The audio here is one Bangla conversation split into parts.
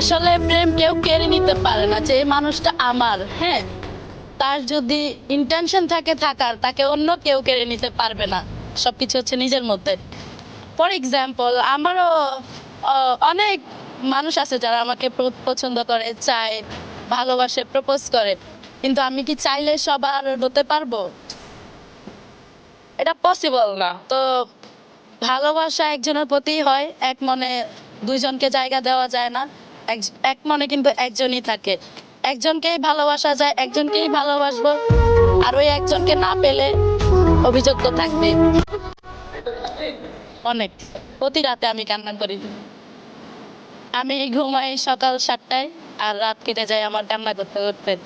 আসলে প্রেম কেউ কেড়ে নিতে পারে না, যে মানুষটা আমার হ্যাঁ? তার যদি ইন্টেনশন থাকে থাকার, তাকে অন্য কেউ কেড়ে নিতে পারবে না। সবকিছু হচ্ছে নিজের মধ্যে। ফর এক্সাম্পল আমারও অনেক মানুষ আছে যারা আমাকে পছন্দ করে, চায়, ভালোবাসে প্রপোজ করে। কিন্তু আমি কি চাইলে সবার হতে পারব? এটা পসিবল না। তো ভালোবাসা একজনের প্রতি হয়, এক মনে দুইজনকে জায়গা দেওয়া যায় না। এক- মনে কিন্তু একজনই থাকে। একজনকেই ভালোবাসা যায়, একজনকেই ভালোবাসবো। আর ওই একজনকে না পেলে অভিযোগ তো থাকবে অনেক। প্রতি রাতে আমি কান্না করি। আমি ঘুমাই সকাল সাতটায় আর রাত কেটে যায় আমার কান্না করতে করতে।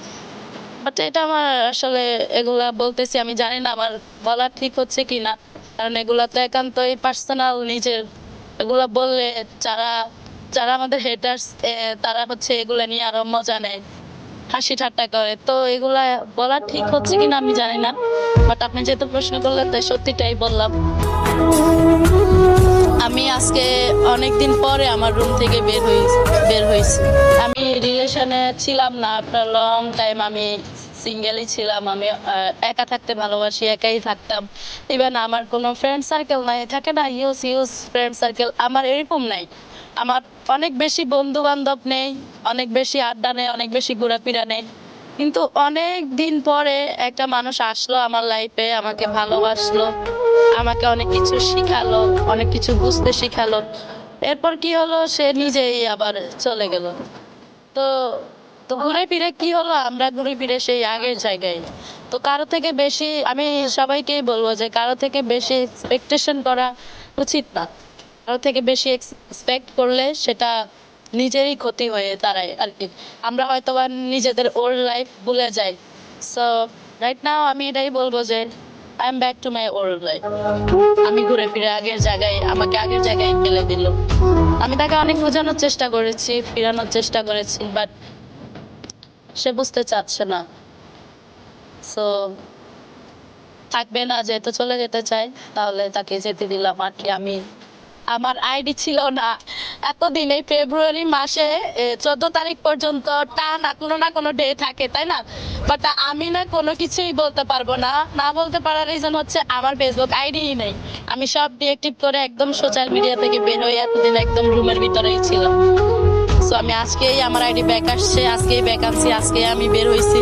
বাট এটা আমার আসলে এগুলা বলতেছি, আমি জানি না আমার বলা ঠিক হচ্ছে কি না কারণ এগুলা তো একান্তই পার্সোনাল নিজের। এগুলা বললে যারা যারা আমাদের হেটার্স তারা হচ্ছে এগুলা নিয়ে আরও মজা নেয়, হাসি ঠাট্টা করে। তো এগুলা বলা ঠিক হচ্ছে কিনা আমি জানি না বাট আপনি যেহেতু প্রশ্ন করলেন, তাই সত্যিটাই বললাম। আমি আজকে অনেকদিন পরে আমার রুম থেকে বের হই, বের হয়েছি। আমি রিলেশনে ছিলাম না, আপনার লং টাইম আমি সিঙ্গেলই ছিলাম, আমি একা থাকতে ভালোবাসি, একাই থাকতাম। ইভেন আমার কোনো ফ্রেন্ড সার্কেল নাই, থাকে না ইউজ ইউজ ফ্রেন্ড সার্কেল আমার এরকম নাই। আমার অনেক বেশি বন্ধু বান্ধব নেই, অনেক বেশি আড্ডা নেই, অনেক বেশি ঘোরাফেরা নেই। কিন্তু অনেক দিন পরে একটা মানুষ আসলো আমার লাইফে আমাকে ভালোবাসলো, আমাকে অনেক কিছু শিখালো, অনেক কিছু বুঝতে শিখালো। এরপর কি হলো? সে নিজেই আবার চলে গেল। তো তো ঘুরে ফিরে কি হলো? আমরা ঘুরে ফিরে সেই আগের জায়গায়। তো কারও থেকে বেশি, আমি সবাইকেই বলব যে কারও থেকে বেশি এক্সপেকটেশন করা উচিত না। কারও থেকে বেশি এক্সপেক্ট করলে সেটা নিজেরই ক্ষতি হয়ে দাঁড়ায় আর কি আমরা হয়তো বা নিজেদের ওল্ড লাইফ ভুলে যাই। সো রাইট নাও আমি এটাই বলব যে I am back to my old life আমি ঘুরে ফিরে আগের জায়গায়, আমাকে আগের জায়গায় ফেলে দিল। আমি তাকে অনেক বোঝানোর চেষ্টা করেছি, ফিরানোর চেষ্টা করেছি বাট সে বুঝতে চাচ্ছে না। সো থাকবে না, যেহেতু চলে যেতে চাই তাহলে তাকে যেতে দিলাম আর কি। আমি আমার আইডি ছিল না। এতদিন এই ফেব্রুয়ারি মাসে চোদ্দ তারিখ পর্যন্ত টানা কোনো না কোনো ডে থাকে, তাই না? বাট আমি না কোনো কিছুই বলতে পারব না। না বলতে পারার রিজন হচ্ছে আমার ফেসবুক আইডিই নেই। আমি সব ডিএক্টিভ করে একদম সোশ্যাল মিডিয়া থেকে বের হয়ে এতদিন একদম রুমের ভিতরেই ছিলাম। সো আমি আজকেই আমার আইডি ব্যাক আসছে, আজকেই ব্যাক আনছি, আজকেই আমি বের হয়েছি